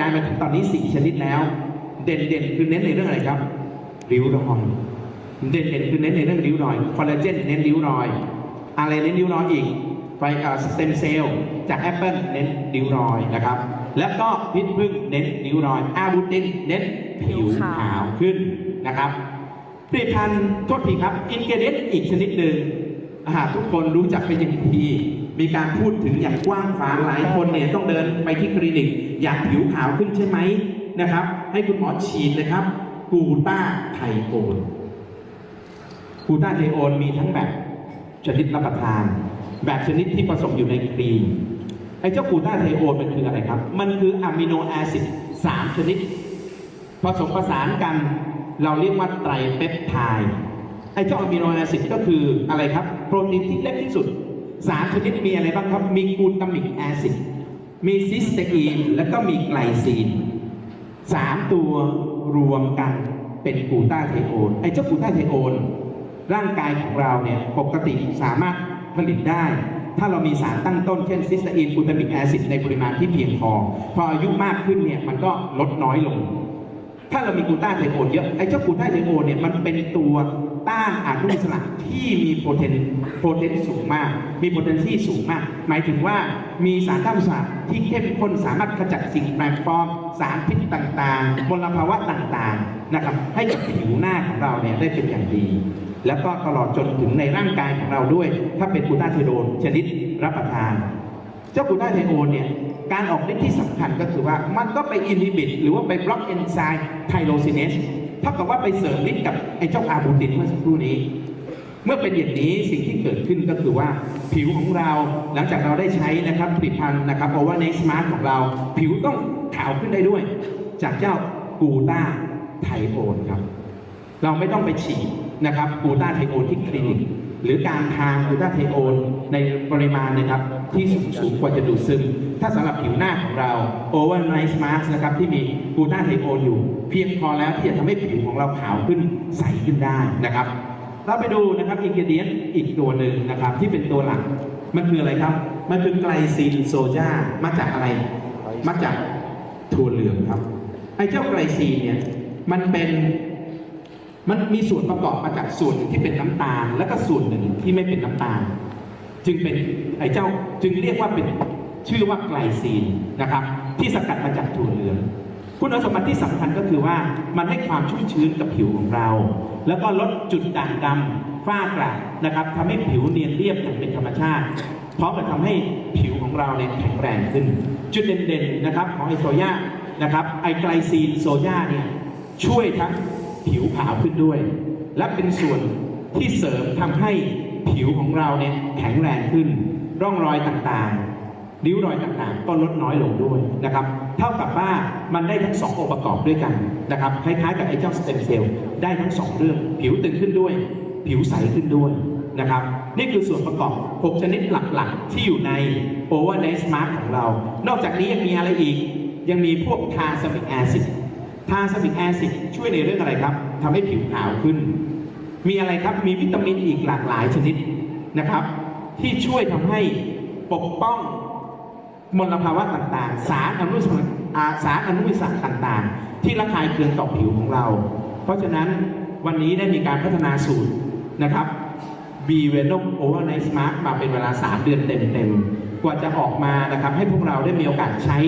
ย้ายมาถึงตอนนี้สี่ชนิดแล้ว เด่นเด่นๆคือเน้นในเรื่องอะไรครับ ริ้วรอยเด่นเด่นๆคือเน้นในเรื่องริ้วรอยคอลลาเจนเน้นริ้วรอย อะไรเน้นริ้วรอยอีกไฟสเต็มเซลล์จากแอปเปิลเน้นริ้วรอยนะครับ แล้วก็พิษพึ่งเน้นริ้วรอยอาบูตินเน้นผิวขาวขึ้นนะครับผลิตภัณฑ์โทษทีครับ อินเกเดนอีกชนิดหนึ่งอาหารทุกคนรู้จักเป็นอย่างดี มีการพูดถึงอย่างกว้างขวางหลายคนเนี่ยต้องเดินไปที่คลินิก อยากผิวขาวขึ้นใช่ไหมนะครับ ให้คุณหมอฉีดนะครับ กูต้าไทโอนกูต้าไทโอนมีทั้งแบบชนิดรับประทาน แบบชนิดที่ผสมอยู่ในครีมไอ้เจ้ากูต้าไทโอนมันคืออะไรครับ มันคืออะมิโนแอซิดสามชนิด ผสมผสานกัน เราเรียกว่าไตรเปปไทด์ไอ้เจ้าอะมิโนแอซิดก็คืออะไรครับ โปรตีนที่เล็กที่สุด สามชนิดมีอะไรบ้างครับ มีกูตามิกแอซิด มีซิสเตอีน แล้วก็มีไกลซีนสามตัวรวมกันเป็นกลูตาไทโอนไอ้เจ้ากลูตาไทโอนร่างกายของเราเนี่ยปกติสามารถผลิตได้ ถ้าเรามีสารตั้งต้นเช่นซิสเตอีนกูตามิกแอซิดในปริมาณที่เพียงพอ พออายุมากขึ้นเนี่ยมันก็ลดน้อยลง ถ้าเรามีกลูตาไทโอนเยอะไอ้เจ้ากลูตาไทโอนเนี่ยมันเป็นตัว ต้านอนุมูลอิสระที่มีโปรเทนโปรเทนสูงมาก มีโปรเทนที่สูงมาก หมายถึงว่ามีสารต้านอิสระที่เข้มข้นสามารถขจัดสิ่งแปลกปลอมสารพิษต่างๆมลภาวะต่างๆนะครับ ให้กับผิวหน้าของเราเนี่ยได้เป็นอย่างดี แล้วก็ตลอดจนถึงในร่างกายของเราด้วย ถ้าเป็นกูตาไทโอนชนิดรับประทาน เจ้ากูตาไทโอนเนี่ยการออกฤทธิ์ที่สำคัญก็คือว่ามันก็ไปอินฮิบิตหรือว่าไปบล็อกเอนไซม์ไทโรซินเนส เท่ากับว่าไปเสริมฤทธิ์กับไอ้เจ้าอาบูตินเมื่อสักครู่นี้ เมื่อเป็นอย่างนี้สิ่งที่เกิดขึ้นก็คือว่าผิวของเราหลังจากเราได้ใช้นะครับผลิตภัณฑ์นะครับเพราะว่าในสมาร์ทของเรา ผิวต้องขาวขึ้นได้ด้วย จากเจ้ากูต้าไทโอนครับ เราไม่ต้องไปฉีดนะครับกูต้าไทโอนที่คลินิก หรือการทานกลูตาไทโอนในปริมาณนะครับที่สูงสูงกว่าจะดูดซึม ถ้าสำหรับผิวหน้าของเรา Over Night Mask นะครับที่มีกลูตาไทโอนอยู่ เพียงพอแล้วที่จะทำให้ผิวของเราขาวขึ้นใสขึ้นได้นะครับ เราไปดูนะครับอินกิเดียนอีกตัวหนึ่งนะครับที่เป็นตัวหลัก มันคืออะไรครับ มันคือไกลซีนโซจามาจากอะไร มาจากถั่วเหลืองครับไอ้เจ้าไกลซีนเนี่ยมันเป็น มันมีส่วนประกอบมาจากส่วนหนึ่งที่เป็นน้ำตาล และก็ส่วนหนึ่งที่ไม่เป็นน้ำตาล จึงเป็นไอ้เจ้าจึงเรียกว่าเป็นชื่อว่าไกลซีนนะครับ ที่สกัดมาจากถั่วเหลืองคุณสมบัติที่สำคัญก็คือว่ามันให้ความชุ่มชื้นกับผิวของเรา แล้วก็ลดจุดด่างดำฝ้ากระนะครับทำให้ผิวเนียนเรียบอย่างเป็นธรรมชาติพร้อมกับทำให้ผิวของเราเนี่ยแข็งแรงขึ้น จุดเด่นๆนะครับของไอโซย่านะครับไอไกลซีนโซย่าเนี่ยช่วยทั้ง ผิวขาวขึ้นด้วย และเป็นส่วนที่เสริมทำให้ผิวของเราเนี่ยแข็งแรงขึ้น ร่องรอยต่างๆ ริ้วรอยต่างๆ ก็ลดน้อยลงด้วยนะครับ เท่ากับว่ามันได้ทั้งสององค์ประกอบด้วยกันนะครับคล้ายๆกับไอ้เจ้าสเต็มเซลล์ได้ทั้งสองเรื่อง ผิวตึงขึ้นด้วย ผิวใสขึ้นด้วยนะครับนี่คือส่วนประกอบ 6 ชนิดหลักๆ ที่อยู่ใน Over n i g h t Mark ของเรา นอกจากนี้ยังมีอะไรอีก ยังมีพวกทาสมิกแอซิด ทาสมิกแอซิดช่วยในเรื่องอะไรครับทำให้ผิวขาวขึ้น มีอะไรครับ มีวิตามินอีกหลากหลายชนิดนะครับ ที่ช่วยทำให้ปกป้องมลภาวะต่างๆ สารอนุมูลสาสารอนุมูลอิสระต่างๆ ที่ระคายเคืองต่อผิวของเรา เพราะฉะนั้นวันนี้ได้มีการพัฒนาสูตรนะครับ b v e n o m Over Night Smart มาเป็นเวลา 3 เดือนเต็มๆ กว่าจะออกมานะครับ ให้พวกเราได้มีโอกาสใช้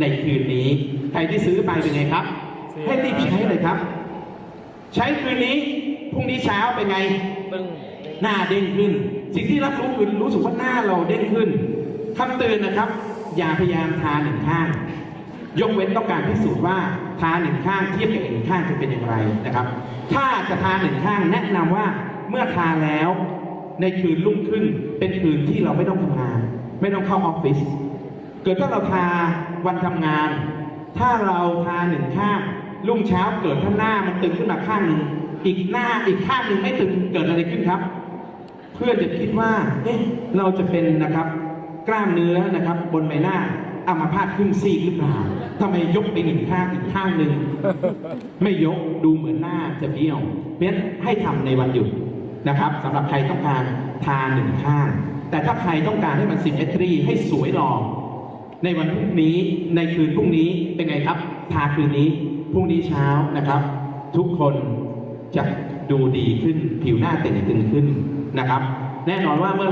ในคืนนี้ ใครที่ซื้อไปเป็นไงครับ ให้รีบใช้เลยครับ ใช้คืนนี้พรุ่งนี้เช้าเป็นไงปึ้งหน้าเด้งขึ้น สิ่งที่รับรู้คือรู้สึกว่าหน้าเราเด้งขึ้นคำเตือนนะครับ อย่าพยายามทาหนึ่งข้าง ยกเว้นต้องการพิสูจน์ว่าทาหนึ่งข้างเทียบกับอีกหนึ่งข้างจะเป็นอย่างไรนะครับ ถ้าจะทาหนึ่งข้างแนะนำว่าเมื่อทาแล้ว ในคืนรุ่งขึ้น เป็นคืนที่เราไม่ต้องทำงาน ไม่ต้องเข้าออฟฟิศเกิดถ้าเราทาวันทำงาน ถ้าเราทาหนึ่งข้าง รุ่งเช้าเกิดถ้าหน้ามันตึงขึ้นมาข้างหนึ่งอีกหน้าอีกข้างหนึ่งไม่ตึงเกิดอะไรขึ้นครับ เพื่อนจะคิดว่าเอ๊ะเราจะเป็นนะครับ กล้ามเนื้อนะครับ บนใบหน้าอัมาพาตครึ่งซีกหรือเปล่าทำไมยกไปหนึ่งข้างอีกข้างหนึ่งไม่ยกดูเหมือนหน้าจะเบี้ยวเพราะนั้นให้ทำในวันหยุดนะครับสำหรับใครต้องการทาหนึ่งข้าง แต่ถ้าใครต้องการให้มันซิมเมตรีให้สวยหล่อในวันพรุ่งนี้ในคืนพรุ่งนี้เป็นไงครับ ทาคืนนี้ พรุ่งนี้เช้านะครับ ทุกคนจะดูดีขึ้นผิวหน้าเต่งตึงขึ้นนะครับ แน่นอนว่าเมื่อ